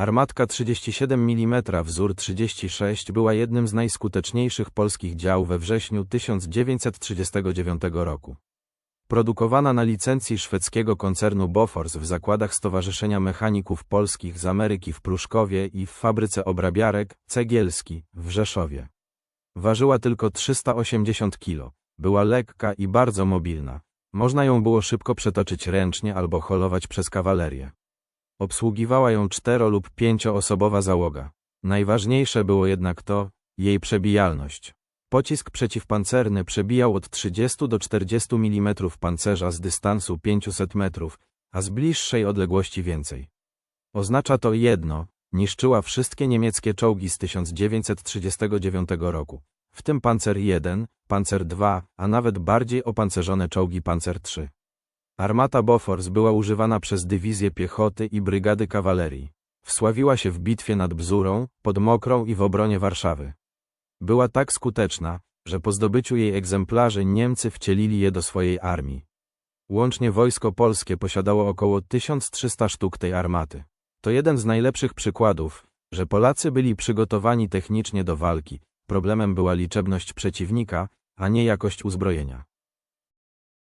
Armatka 37 mm wzór 36 była jednym z najskuteczniejszych polskich dział we wrześniu 1939 roku. Produkowana na licencji szwedzkiego koncernu Bofors w zakładach Stowarzyszenia Mechaników Polskich z Ameryki w Pruszkowie i w fabryce obrabiarek Cegielski w Rzeszowie. Ważyła tylko 380 kg, była lekka i bardzo mobilna. Można ją było szybko przetoczyć ręcznie albo holować przez kawalerię. Obsługiwała ją cztero- lub pięcioosobowa załoga. Najważniejsze było jednak to, jej przebijalność. Pocisk przeciwpancerny przebijał od 30 do 40 mm pancerza z dystansu 500 metrów, a z bliższej odległości więcej. Oznacza to jedno, niszczyła wszystkie niemieckie czołgi z 1939 roku, w tym Panzer I, Panzer II, a nawet bardziej opancerzone czołgi Panzer III. Armata Bofors była używana przez dywizje piechoty i brygady kawalerii. Wsławiła się w bitwie nad Bzurą, pod Mokrą i w obronie Warszawy. Była tak skuteczna, że po zdobyciu jej egzemplarzy Niemcy wcielili je do swojej armii. Łącznie wojsko polskie posiadało około 1300 sztuk tej armaty. To jeden z najlepszych przykładów, że Polacy byli przygotowani technicznie do walki. Problemem była liczebność przeciwnika, a nie jakość uzbrojenia.